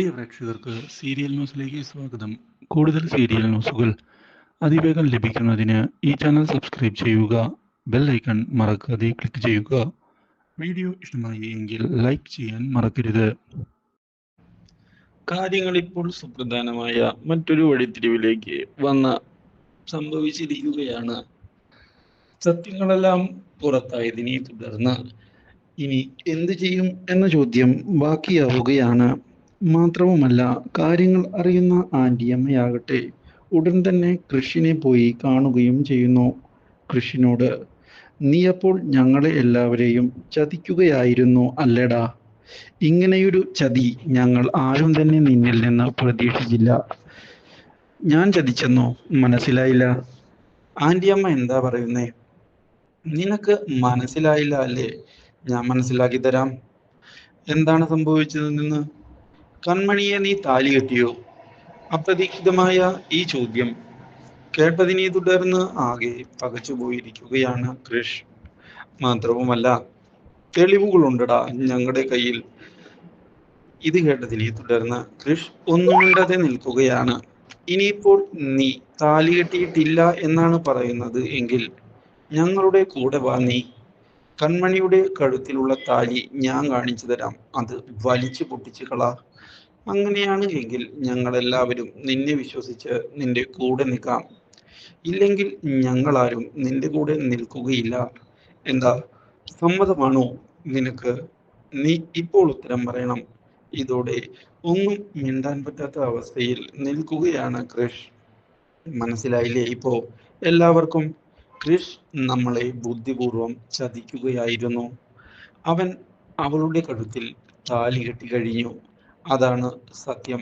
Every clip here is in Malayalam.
പ്രിയ പ്രേക്ഷകർക്ക് സീരിയൽ ന്യൂസിലേക്ക് സ്വാഗതം. കൂടുതൽ സീരിയൽ ന്യൂസുകൾ അതിവേഗം ലഭിക്കുന്നതിന് ഈ ചാനൽ സബ്സ്ക്രൈബ് ചെയ്യുക ബെൽ ഐക്കൺ മറക്കാതെ ക്ലിക്ക് ചെയ്യുക. വീഡിയോ ഇഷ്ടമായി എങ്കിൽ ലൈക്ക് ചെയ്യാൻ മറക്കരുത്. കാര്യങ്ങൾ ഇപ്പോൾ സുപ്രധാനമായ മറ്റൊരു വഴിത്തിരിവിലേക്ക് വന്ന് സംഭവിച്ചിരിക്കുകയാണ്. സത്യങ്ങളെല്ലാം പുറത്തായതിനെ തുടർന്ന് ഇനി എന്തു ചെയ്യും എന്ന ചോദ്യം ബാക്കിയാവുകയാണ്. മാത്രവുമല്ല കാര്യങ്ങൾ അറിയുന്ന ആന്റിയമ്മയാകട്ടെ ഉടൻ തന്നെ കൃഷിനെ പോയി കാണുകയും ചെയ്യുന്നു. കൃഷിനോട് നീ അപ്പോൾ ഞങ്ങളെ എല്ലാവരെയും ചതിക്കുകയായിരുന്നു അല്ലടാ? ഇങ്ങനെയൊരു ചതി ഞങ്ങൾ ആരും തന്നെ നിന്നിൽ നിന്ന് പ്രതീക്ഷിച്ചില്ല. ഞാൻ ചതിച്ചെന്നോ? മനസ്സിലായില്ല. ആന്റിയമ്മ എന്താ പറയുന്നേ? നിനക്ക് മനസ്സിലായില്ല അല്ലേ? ഞാൻ മനസ്സിലാക്കി തരാം. എന്താണ് സംഭവിച്ചതെന്ന് കൺമണിയെ നീ താലി കെട്ടിയോ? അപ്രതീക്ഷിതമായ ഈ ചോദ്യം കേട്ടതിനെ തുടർന്ന് ആകെ പകച്ചുപോയിരിക്കുകയാണ് കൃഷ്. മാത്രവുമല്ല തെളിവുകളുണ്ടടാ ഞങ്ങളുടെ കയ്യിൽ. ഇത് കേട്ടതിനെ തുടർന്ന് കൃഷ് ഒന്നുമില്ലാതെ നിൽക്കുകയാണ്. ഇനിയിപ്പോൾ നീ താലി കെട്ടിയിട്ടില്ല എന്നാണ് പറയുന്നത് എങ്കിൽ ഞങ്ങളുടെ കൂടെ വാ നീ. കൺമണിയുടെ കഴുത്തിലുള്ള താലി ഞാൻ കാണിച്ചു തരാം. അത് വലിച്ചു പൊട്ടിച്ചു കള. അങ്ങനെയാണ് എങ്കിൽ ഞങ്ങൾ എല്ലാവരും നിന്നെ വിശ്വസിച്ച് നിന്റെ കൂടെ നിൽക്കാം. ഇല്ലെങ്കിൽ ഞങ്ങളാരും നിന്റെ കൂടെ നിൽക്കുകയില്ല. എന്താ സമ്മതമാണോ നിനക്ക്? നീ ഇപ്പോൾ ഉത്തരം പറയണം. ഇതോടെ ഒന്നും മിണ്ടാൻ പറ്റാത്ത അവസ്ഥയിൽ നിൽക്കുകയാണ് കൃഷ് മനസ്സിലായില്ലേ ഇപ്പോ? എല്ലാവർക്കും കൃഷ് നമ്മളെ ബുദ്ധിപൂർവം ചതിക്കുകയായിരുന്നു. അവൻ അവളുടെ കഴുത്തിൽ താലി കെട്ടി കഴിഞ്ഞു. അതാണ് സത്യം.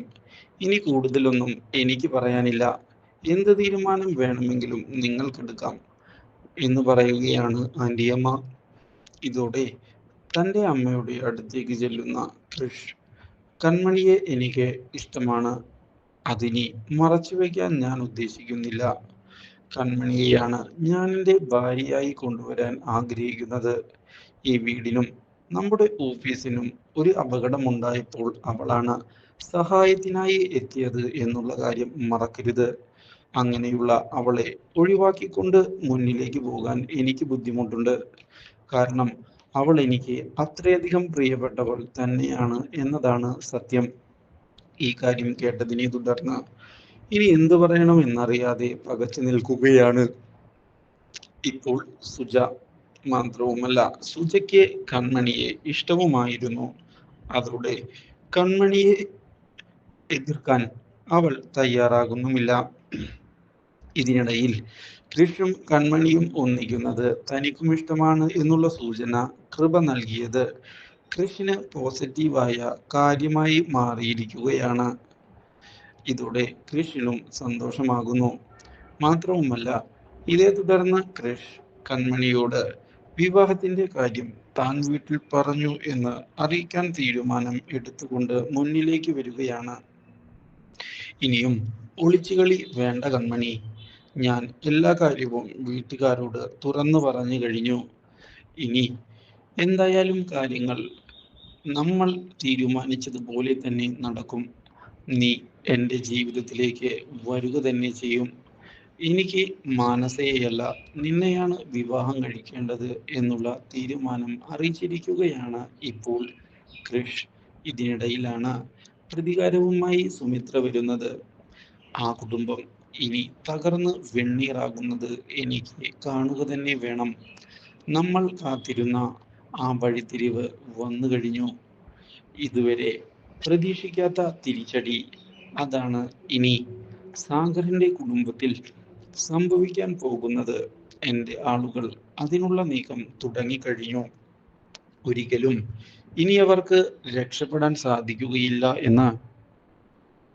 ഇനി കൂടുതലൊന്നും എനിക്ക് പറയാനില്ല. എന്ത് തീരുമാനം വേണമെങ്കിലും നിങ്ങൾക്കെടുക്കാം എന്ന് പറയുകയാണ് ആന്റിയമ്മ ഇതോടെ തന്റെ അമ്മയുടെ അടുത്തേക്ക് ചെല്ലുന്ന കൃഷ് കൺമണിയെ എനിക്ക് ഇഷ്ടമാണ്. അതിനി മറച്ചു വയ്ക്കാൻ ഞാൻ ഉദ്ദേശിക്കുന്നില്ല. കൺമണിയെയാണ് ഞാൻ എന്റെ ഭാര്യയായി കൊണ്ടുവരാൻ ആഗ്രഹിക്കുന്നത്. ഈ വീടിനും നമ്മുടെ ഓഫീസിനും ഒരു അപകടമുണ്ടായപ്പോൾ അവളാണ് സഹായത്തിനായി എത്തിയത് എന്നുള്ള കാര്യം മറക്കരുത്. അങ്ങനെയുള്ള അവളെ ഒഴിവാക്കിക്കൊണ്ട് മുന്നിലേക്ക് പോകാൻ എനിക്ക് ബുദ്ധിമുട്ടുണ്ട്. കാരണം അവൾ എനിക്ക് അത്രയധികം പ്രിയപ്പെട്ടവൾ തന്നെയാണ് എന്നതാണ് സത്യം. ഈ കാര്യം കേട്ടതിനെ തുടർന്ന് ഇനി എന്തു പറയണം എന്നറിയാതെ പകച്ചു നിൽക്കുകയാണ്. ഇപ്പോൾ സുജ മാത്രവുമല്ല സുജയ്ക്ക് കൺമണിയെ ഇഷ്ടവുമായിരുന്നു. അവരുടെ കൺമണിയെ എതിർക്കാൻ അവൾ തയ്യാറാകുന്നുമില്ല. ഇതിനിടയിൽ കൃഷ്ണും കൺമണിയും ഒന്നിക്കുന്നത് തനിക്കും ഇഷ്ടമാണ് എന്നുള്ള സൂചന കൃപ നൽകിയത്. കൃഷിന് പോസിറ്റീവായ കാര്യമായി മാറിയിരിക്കുകയാണ്. ഇതോടെ കൃഷിനും സന്തോഷമാകുന്നു. മാത്രവുമല്ല ഇതേ തുടർന്ന് കൃഷ് കൺമണിയോട് വിവാഹത്തിന്റെ കാര്യം താൻ വീട്ടിൽ പറഞ്ഞു എന്ന് അറിയിക്കാൻ തീരുമാനം എടുത്തുകൊണ്ട് മുന്നിലേക്ക് വരികയാണ്. ഇനിയും ഒളിച്ചുകളി വേണ്ട കണ്മണി ഞാൻ എല്ലാ കാര്യവും വീട്ടുകാരോട് തുറന്നു പറഞ്ഞു കഴിഞ്ഞു. ഇനി എന്തായാലും കാര്യങ്ങൾ നമ്മൾ തീരുമാനിച്ചതുപോലെ തന്നെ നടക്കും. നീ എന്റെ ജീവിതത്തിലേക്ക് വരിക തന്നെ ചെയ്യും. എനിക്ക് മാനസയെയല്ല നിന്നെയാണ് വിവാഹം കഴിക്കേണ്ടത് എന്നുള്ള തീരുമാനം അറിയിച്ചിരിക്കുകയാണ് ഇപ്പോൾ കൃഷ്. ഇതിനിടയിലാണ് പ്രതികാരവുമായി സുമിത്ര വരുന്നത്. ആ കുടുംബം ഇനി തകർന്ന് വെണ്ണീറാകുന്നത് എനിക്ക് കാണുക തന്നെ വേണം. നമ്മൾ കാത്തിരുന്ന ആ വഴിത്തിരിവ് വന്നു കഴിഞ്ഞു. ഇതുവരെ പ്രതീക്ഷിക്കാത്ത തിരിച്ചടി. അതാണ് ഇനി സാഗറിന്റെ കുടുംബത്തിൽ സംഭവിക്കാൻ പോകുന്നത് എന്റെ ആളുകൾ. അതിനുള്ള നീക്കം തുടങ്ങിക്കഴിഞ്ഞു. ഒരിക്കലും ഇനി അവർക്ക് രക്ഷപ്പെടാൻ സാധിക്കുകയില്ല എന്ന്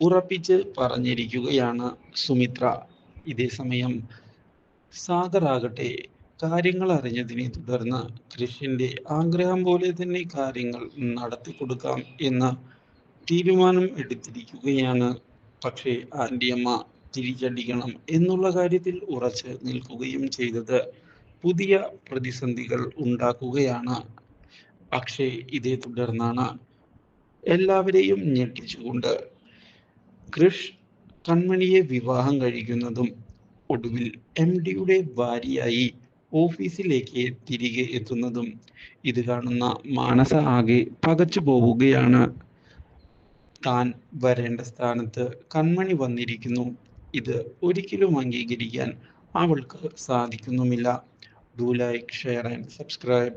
ഉറപ്പിച്ച് പറഞ്ഞിരിക്കുകയാണ് സുമിത്ര. ഇതേ സമയം സാഗർ ആകട്ടെ കാര്യങ്ങൾ അറിഞ്ഞതിനെ തുടർന്ന് കൃഷിന്റെ ആഗ്രഹം പോലെ തന്നെ കാര്യങ്ങൾ നടത്തി കൊടുക്കാം എന്ന തീരുമാനം എടുത്തിരിക്കുകയാണ്. പക്ഷേ ആന്റിയമ്മ തിരിച്ചടിക്കണം എന്നുള്ള കാര്യത്തിൽ ഉറച്ച് നിൽക്കുകയും ചെയ്തത് പുതിയ പ്രതിസന്ധികൾ ഉണ്ടാക്കുകയാണ്. പക്ഷേ ഇതേ തുടർന്നാണ് എല്ലാവരെയും ഞെട്ടിച്ചുകൊണ്ട് കൃഷ് കൺമണിയെ വിവാഹം കഴിക്കുന്നതും ഒടുവിൽ എം ഡിയുടെ ഭാര്യയായി ഓഫീസിലേക്ക് തിരികെ എത്തുന്നതും ഇത് കാണുന്ന മാനസ ആകെ പകച്ചു പോവുകയാണ്. താൻ വരേണ്ട സ്ഥാനത്ത് കൺമണി വന്നിരിക്കുന്നു. ഇത് ഒരിക്കലും അംഗീകരിക്കാൻ അവൾക്ക് സാധിക്കുന്നുമില്ല. Do like share and subscribe